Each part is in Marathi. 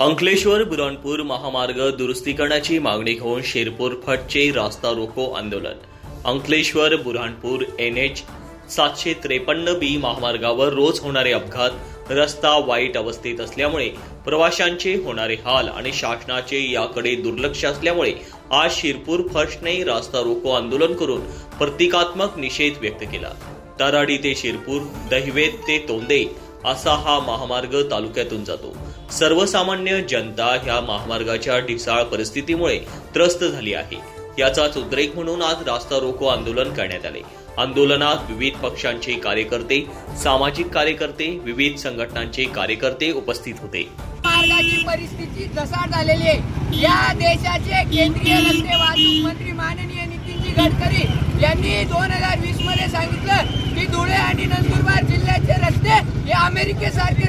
अंकलेश्वर बुराणपूर महामार्ग दुरुस्तीकरणाची मागणी घेऊन शिरपूर फटचे रास्ता रोको आंदोलन. अंकलेश्वर बुऱ्हाणपूर एन एच सातशे त्रेपन्न बी महामार्गावर रोज होणारे अपघात रस्ता वाईट अवस्थेत असल्यामुळे प्रवाशांचे होणारे हाल आणि शासनाचे याकडे दुर्लक्ष असल्यामुळे आज शिरपूर फर्स्टने रास्ता रोको आंदोलन करून प्रतिकात्मक निषेध व्यक्त केला. तराडी ते शिरपूर दहिवेत ते तोंदे असा हा महामार्ग तालुक्यातून जातो. सर्वसामान्य जनता ह्या महामार्गाच्या ढिसाळ परिस्थितीमुळे त्रस्त झाली आहे. याचाच उद्रेक म्हणून आज रास्ता रोको आंदोलन करण्यात आले. आंदोलनात विविध पक्षांचे कार्यकर्ते सामाजिक कार्यकर्ते विविध संघटनांचे कार्यकर्ते उपस्थित होते. मार्गाची परिस्थिती ढसाळ झालेली आहे. या देशाचे केंद्रीय रस्ते वाहतूक मंत्री माननीय नितीनजी गडकरी यांनी दोन हजार वीसमध्ये सांगितलं की धुळे आणि नंदुरबार जिल्ह्याचे रस्ते हे अमेरिकेसारखे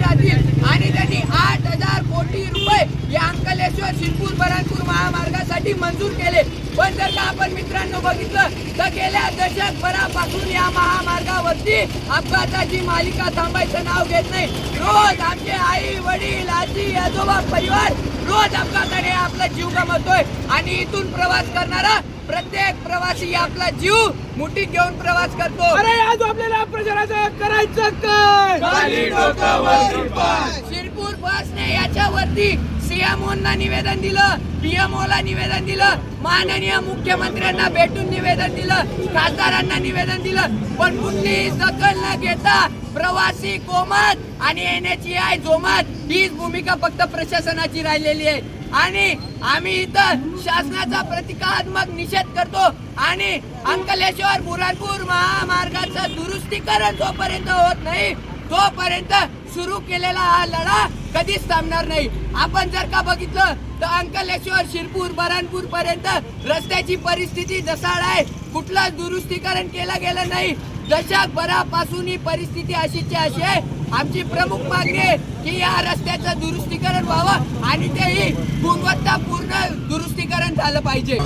महामार्गासाठी मंजूर केले. पण जर का आपण मित्रांनो बघितलं तर गेल्या दशकभरापासून या महामार्गावरती अपघाताची मालिका थांबायचं नाव घेत नाही. रोज आमचे आई वडील आजी आजोबा परिवार रोज अपघाताने आपला जीव गमावतोय. आणि इथून प्रवास करणारा प्रत्येक प्रवासी आपला जीव मुठीत घेऊन प्रवास करतो. अरे आज आपल्याला प्रचाराचं करायचं काय? शिरपूर बसने याच्यावरती सीएमओना निवेदन दिलं पीएमओला निवेदन दिलं माननीय मुख्यमंत्र्यांना भेटून निवेदन दिलं खासदारांना निवेदन दिलं पण कुठली दखल न घेता प्रवासी कोमत आणि एनएचआय आय जोमत हीच भूमिका फक्त प्रशासनाची राहिलेली आहे. आणि आम्ही इथं शासनाचा प्रतिकात्मक निषेध करतो आणि अंकलेश्वर बुरानपूर महामार्गाचं दुरुस्तीकरण जोपर्यंत होत नाही तोपर्यंत सुरू केलेला हा लढा कधीच थांबणार नाही. आपण जर का बघितलं तर अंकलेश्वर शिरपूर बरणपूर पर्यंत रस्त्याची परिस्थिती जसाळ आहे. कुठलाच दुरुस्तीकरण केलं गेलं नाही. दशकभरापासून ही परिस्थिती अशीची अशी आहे. आमची प्रमुख मागणी आहे की या रस्त्याचं दुरुस्तीकरण व्हावं आणि तेही गुणवत्तापूर्ण दुरुस्तीकरण झालं पाहिजे.